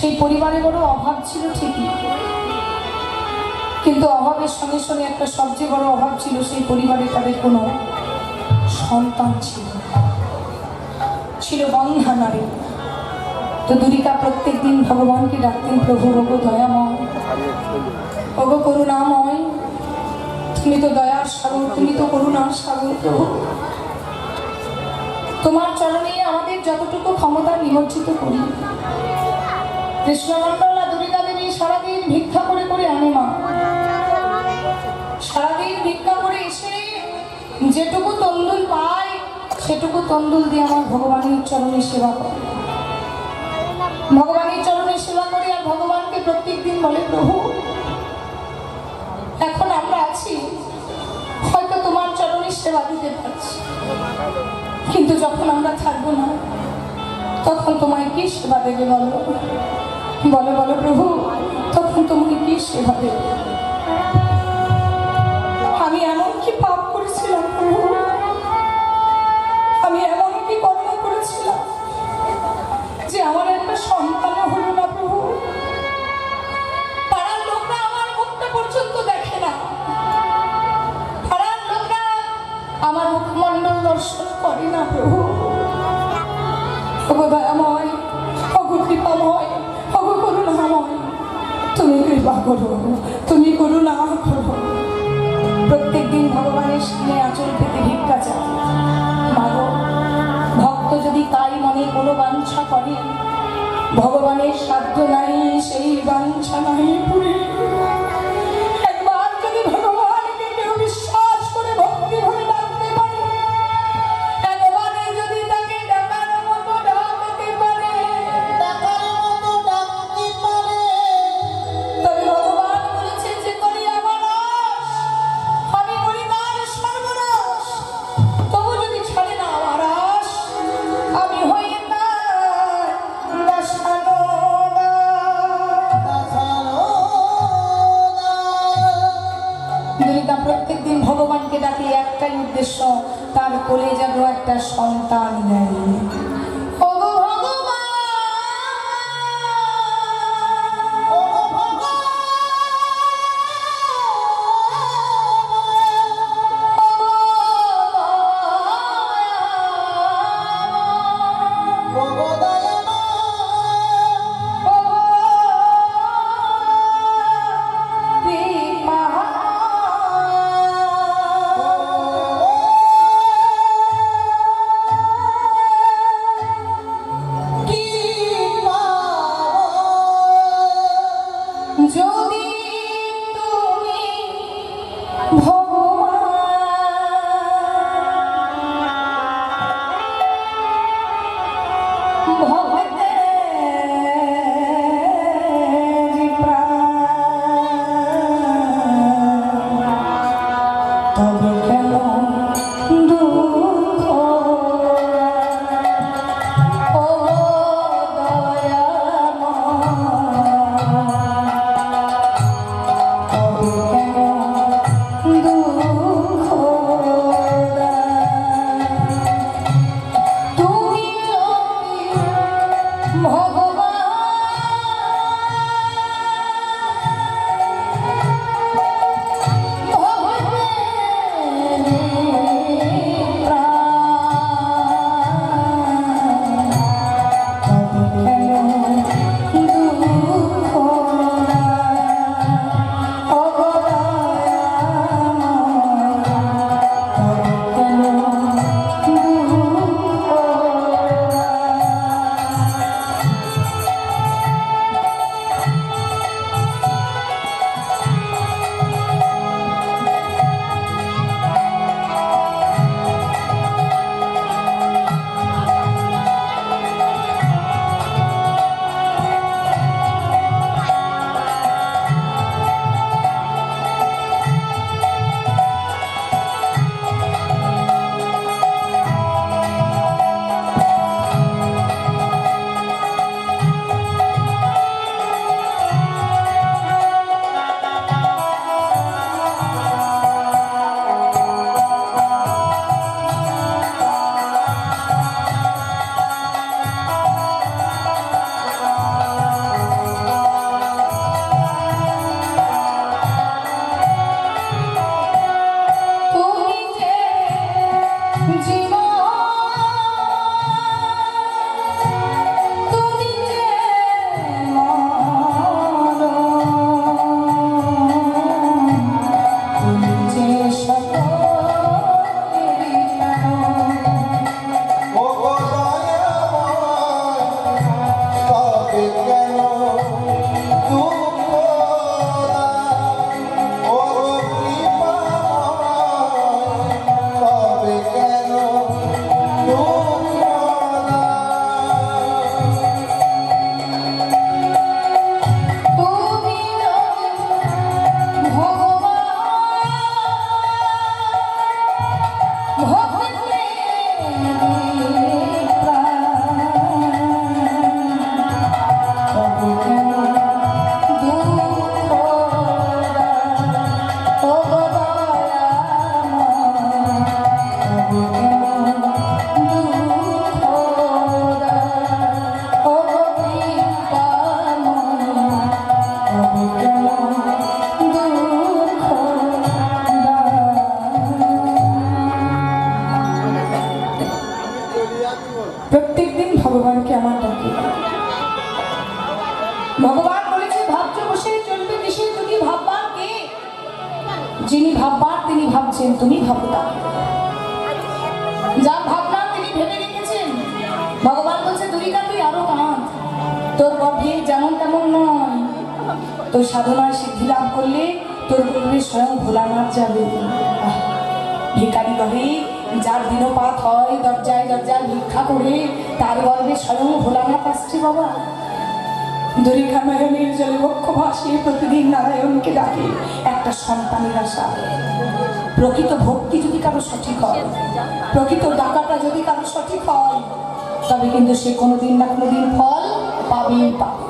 সেই পরিবারে বড় অভাব ছিল ঠিকই। কিন্তু অভাবের সঙ্গে সঙ্গে একটা সবচেয়ে বড় অভাব ছিল সেই পরিবারে তাদের কোনো সন্তান ছিল ছিল বন্ধা নারী। তো দুরিকা প্রত্যেক দিন ভগবানকে ডাকতেন, প্রভু ভগো দয়াময় ভগো করুণাময়, তুমি তো দয়ার সাগর, তুমি তো করুণার সাগর, প্রভু। তোমার চরণে আমাদের যতটুকু ক্ষমতা নিমজ্জিত করি কৃষ্ণমন্ডল দুর্গা দেবী সারাদিন ভিক্ষা করে করে আনে মা। সারাদিন ভিক্ষা করে এসে যেটুকু তন্দুল পায়, সেটুকু তন্দুল দিয়ে আমার ভগবানের চরণে সেবা করে। ভগবানের চরণে সেবা করে আর ভগবানকে প্রত্যেক দিন বলে, প্রভু, এখন আমরা আছি, হয়তো তোমার চরণে সেবা দিতে পারছি। কিন্তু যখন আমরা থাকব না, তখন তোমায় কি সেবা দেবে বলো? বলো বলো, প্রভু, তখন তোমাকে কি সেবা দেবে আমি এমন কি পাপ করেছিলাম, প্রভু? আমি এমন কি কর্ম করেছিলাম যে আমার একটা সন্তানও হলো না, প্রভু? পাড়ার লোকরা আমার মুখটা পর্যন্ত দেখে না। পাড়ার লোকরা আমার মুখমণ্ডল দর্শন করে না, প্রভু? ওগো তুমি কৃপা করো, তুমি করুণা করো। প্রত্যেক দিন ভগবানের সামনে আঁচল পেতে ভিক্ষা চায় মাগো, ভক্ত যদি তাই মনে কোনো বাঞ্ছা করে, ভগবানের সাধ্য নাই, সেই বাঞ্ছা নাই পুরে। তোর সাধনায় সিদ্ধি লাভ করলে তোর গর্ভে স্বয়ং ভোলা ভোলানাথ যাবে। ভিকারি ঘরে যার দিনপাত হয় দরজায় দরজায় ভিক্ষা করে, তার গর্ভে স্বয়ং ভোলানাথ আসছে বাবা। দরিকা নয়নের জলে বক্ষ ভাসিয়ে প্রতিদিন নারায়ণকে ডাকে একটা সন্তানের আশা। প্রকৃত ভক্তি যদি কারও সঠিক হয়, প্রকৃত ডাকাটা যদি কারও সঠিক হয়, তবে কিন্তু সে কোনোদিন না কোনোদিন ফল পাবেই পাবে।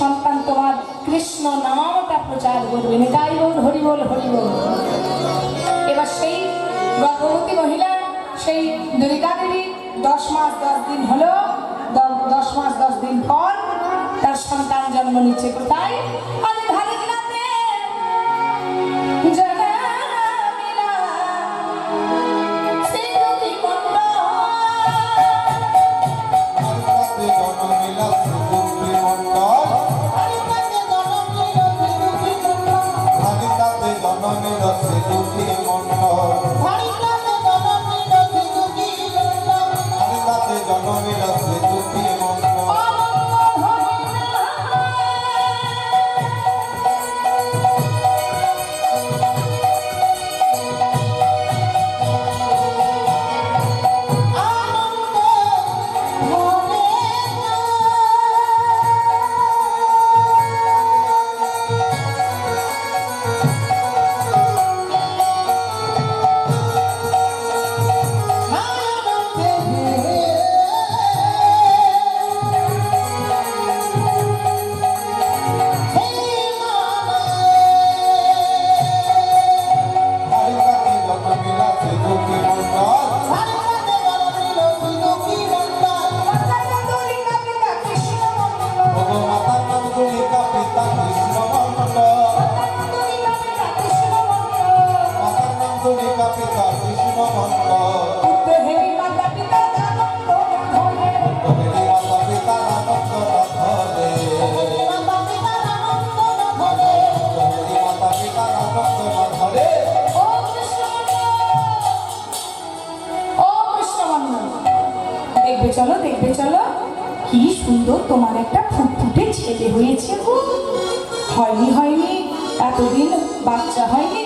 সন্তান তোমার কৃষ্ণ নামটা প্রচার করবে। নিতাই বল, হরি বল হরি বল। এবার সেই গর্ভবতী মহিলা, সেই দুর্গা দেবী, দশ মাস দশ দিন হলো দশ মাস দশ দিন পর তার সন্তান জন্ম নিচ্ছে কোথায়? চলো কি সুন্দর তোমার একটা ফুটফুটে ছেলে হয়েছে গো। হয়নি হয়নি, এতদিন বাচ্চা হয়নি,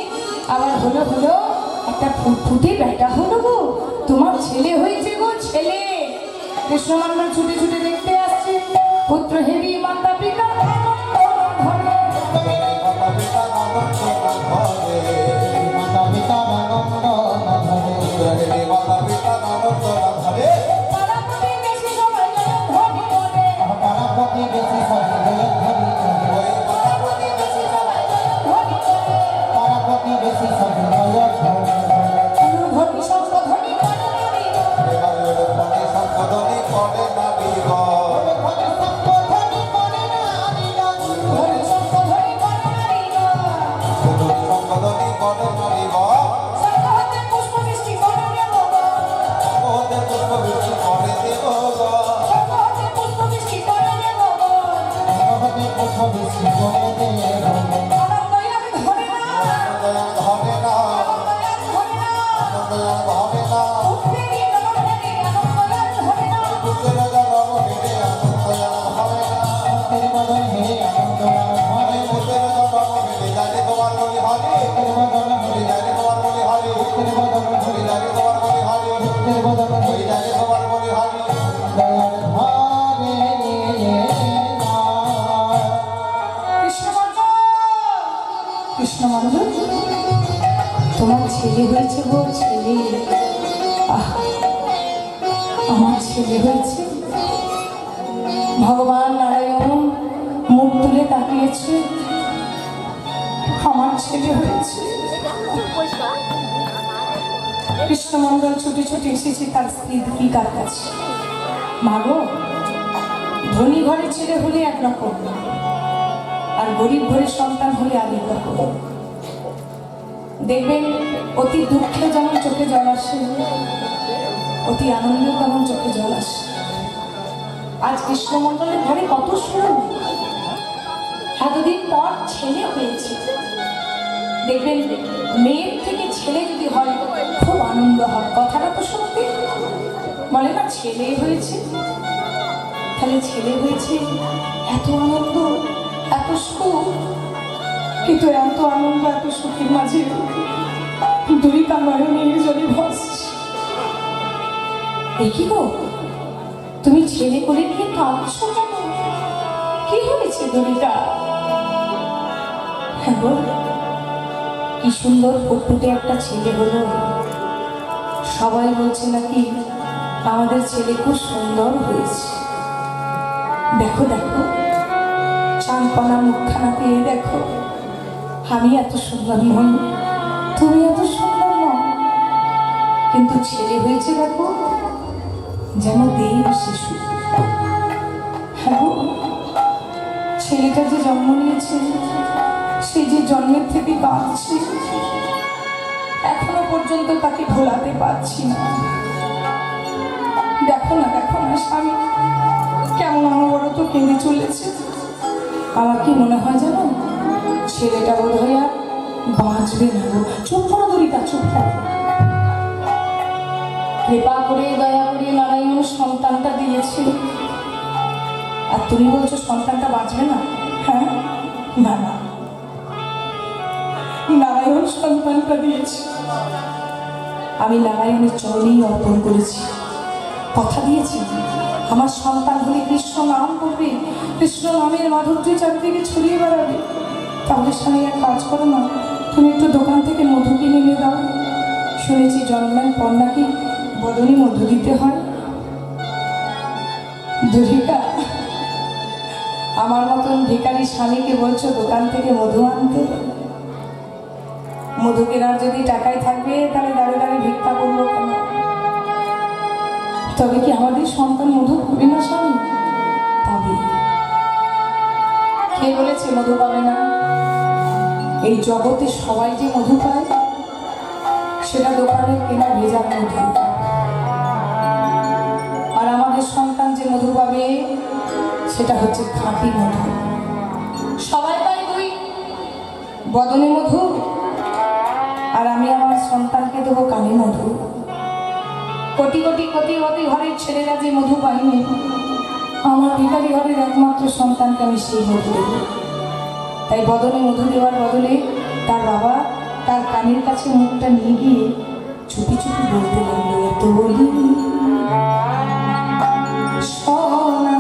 আবার হলো হলো, একটা ফুটফুটে বেটা হলো গো। তোমার ছেলে হয়েছে গো, ছেলে। কৃষ্ণমান্ডল ছুটে ছুটে দেখতে আসছে। পুত্র হেবি মাতা পিতা। ছুটে ছুটে এসেছে তার স্ত্রী দীপিকার কাছে। মাগো, ধনী ঘরের ছেলে হলে একরকম, আর গরিব ঘরের সন্তান হলে আরেক রকম দেখবেন অতি দুঃখে যেমন চোখে জল আসে, অতি আনন্দেও তেমন চোখে জল আসে। আজ কৃষ্ণমণ্ডলের ঘরে কত সুর এতদিন পর ছেলে হয়েছে। দেখবেন, মেয়ের থেকে ছেলে যদি হয় আনন্দ হয় কথাটা তো সত্যি। বলে না ছেলে হয়েছে। তাহলে ছেলে হয়েছে এত আনন্দ, এত সুখ। কিন্তু এত আনন্দ, এত সুখের মাঝে দুরিতা নয়নের জলে ভাসছে কি গো? তুমি ছেলে করে নিয়ে কাঁদছো কেন কি হয়েছে দরিতা হ্যাঁ কি সুন্দর ফুটফুটে একটা ছেলে হলো। সবাই বলছে নাকি আমাদের ছেলে খুব সুন্দর হয়েছে। দেখো দেখো চাঁদপানা মুখখানা পেয়ে দেখো, আমি এত সুন্দর নই, তুমি এত সুন্দর নও। কিন্তু ছেলে হয়েছে দেখো, যেন দেব শিশু। হ্যাঁ ছেলেটা যে জন্ম নিয়েছে, সে যে জন্মের থেকে এখনও পর্যন্ত তাকে ভোলাতে পারছি না। দেখো না দেখো না, স্বামী, কেমন অনবরত কেঁদে চলেছে। আমার কি মনে হয় জানো? ছেলেটা বোধ হয় আর বাঁচবে না চুপ করো দরিতা, চুপ করো কৃপা করে, দয়া করে নারায়ণ সন্তানটা দিয়েছে। আর তুমি বলছো সন্তানটা বাঁচবে না? হ্যাঁ? না না। নারায়ণ সন্তানটা দিয়েছে। আমি নারায়ণের চরণেই অর্পণ করেছি। কথা দিয়েছি, আমার সন্তান হলে কৃষ্ণ নাম করবে, কৃষ্ণ নামের মাধুর্য চারিদিকে ছড়িয়ে বেড়াবে। তাহলে স্বামী এক কাজ করো না তুমি একটু দোকান থেকে মধু কিনে এনে দাও। শুনেছি জন্মের নাকি বদনে মধু দিতে হয়। দুরিকা আমার মতন ভিকারি স্বামীকে বলছো দোকান থেকে মধু আনতে? মধু যদি টাকাই থাকবে, তাহলে দাঁড়িয়ে দাঁড়িয়ে ভিক্ষা করব কেন? তবে কি আমাদের সন্তান মধু পাবে না, স্বামী? পাবে কে বলেছে মধু পাবে না? এই জগতে সবাই যে মধু পায়, সেটা দোকানে কেনা ভেজাল মধু আর আমাদের সন্তান যে মধু পাবে, সেটা হচ্ছে খাঁটি মধু। সবাই পায় দুই। বদনে মধু আর আমি আমার সন্তানকে দেবো কালী মধু। কোটি কোটি কোটি কোটি ঘরের ছেলেরা যে মধু পায়নি, আমার ভিকারি ঘরের একমাত্র সন্তানকে আমি সেই মধু দেব। তাই বদলে মধু দেওয়ার বদলে তার বাবা তার কানের কাছে মুখটা নিয়ে গিয়ে চুপি চুপি বলতে লাগল, এত বলি মধুর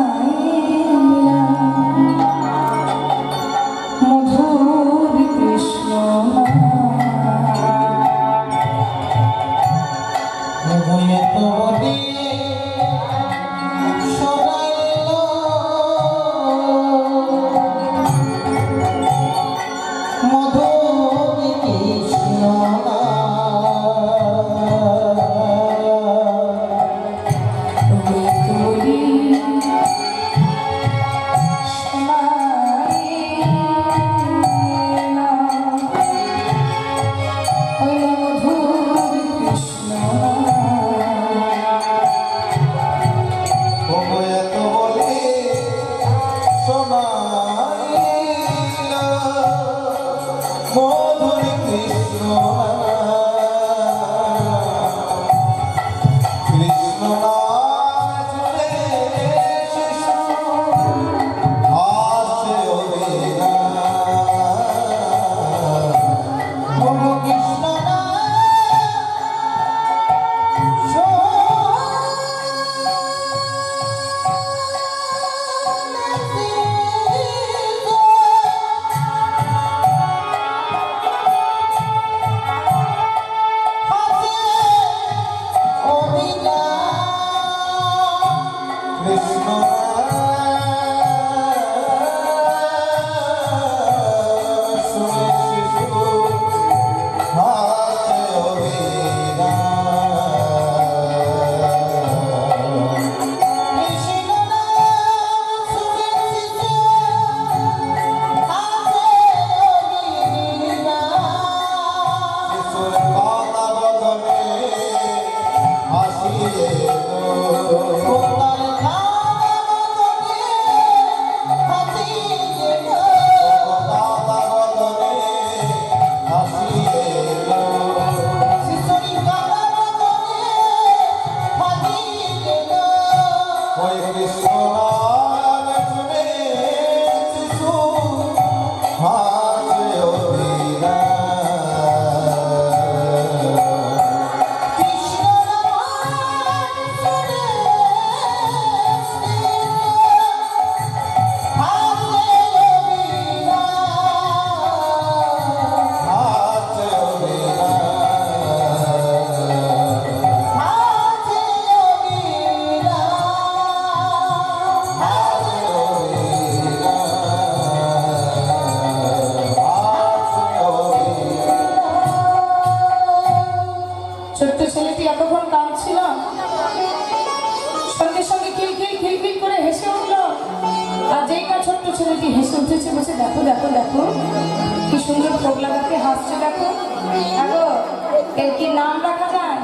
এর কি নাম রাখা যায়?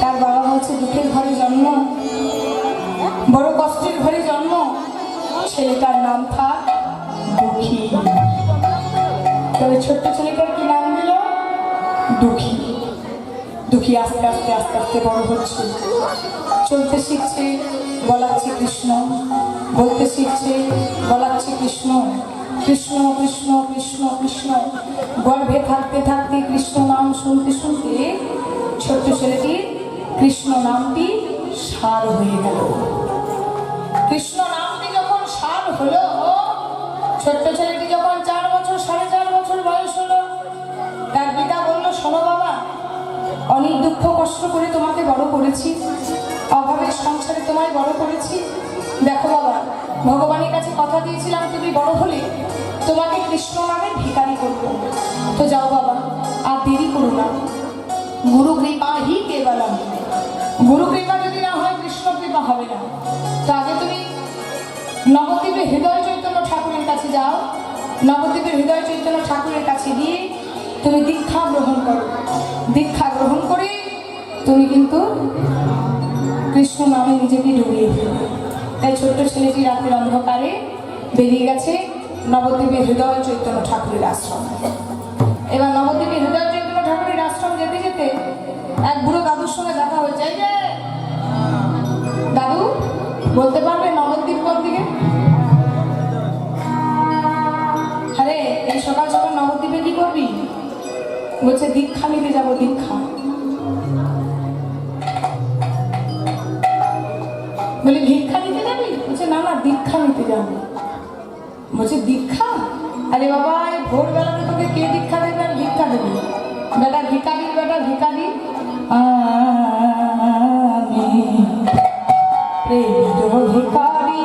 তার বাবা হচ্ছে দুঃখের ঘরে জন্ম। বড় কষ্টের ঘরে জন্ম। ছেলেটার নাম থাক তবে ছোট্ট ছেলেটার কি নাম দিল? দুঃখী। দুঃখী আস্তে আস্তে আস্তে আস্তে বড় হচ্ছে। চলতে শিখছে, বলাচ্ছে কৃষ্ণ। বলতে শিখছে, বলাচ্ছে কৃষ্ণ। কৃষ্ণ কৃষ্ণ কৃষ্ণ কৃষ্ণ। গর্ভে থাকতে থাকতে কৃষ্ণ নাম শুনতে শুনতে ছোট্ট ছেলেটির কৃষ্ণ নামটি সার হয়ে গেল। কৃষ্ণ নামটি যখন সার হলো, ছোট্ট ছেলেটি যখন চার বছর, সাড়ে চার বছর বয়স হলো, তার পিতা বলল, শোনো বাবা, অনেক দুঃখ, কষ্ট করে তোমাকে বড় করেছি। অভাবের সংসারে তোমায় বড় করেছি। দেখো বাবা, ভগবানের কাছে কথা দিয়েছিলাম, তুমি বড় হলে তোমাকে কৃষ্ণ নামে ভিকারি করব। তো যাও বাবা, আর দেরি করো না। গুরু কৃপা হি কেবলম। গুরু কৃপা যদি না হয়, কৃষ্ণ কৃপা হবে না। তো আগে তুমি নবদ্বীপে হৃদয় চৈতন্য ঠাকুরের কাছে যাও। নবদ্বীপের হৃদয় চৈতন্য ঠাকুরের কাছে গিয়ে তুমি দীক্ষা গ্রহণ করো। দীক্ষা গ্রহণ করে তুমি কিন্তু কৃষ্ণ নামে নিজেকে ডুবিয়ে তাই ছোট্ট ছেলেটি রাতের অন্ধকারে বেরিয়ে গেছে। নবদ্বীপের হৃদয় চৈতন্য ঠাকুরের আশ্রম। এবার নবদ্বীপের হৃদয় চৈতন্য ঠাকুরের আশ্রম যেতে যেতে এক বুড়ো দাদুর সঙ্গে দেখা হয়েছে। এই যে! দাদু, বলতে পারবে নবদ্বীপ কোন দিকে? আরে, এই সকাল সকাল নবদ্বীপে কি করবি? বলছে দীক্ষা নিতে যাব, দীক্ষা। বলি ভিক্ষা নিতে যাবি? বলছে, না না, দীক্ষা নিতে যাব। বলছে, দীক্ষা? আরে বাবা, এই ভোরবেলাতে তোকে কে দীক্ষা দেবে? আর দীক্ষা দেবে বেটা ভিকারি বেটা ভিকারি আমি ভিকারি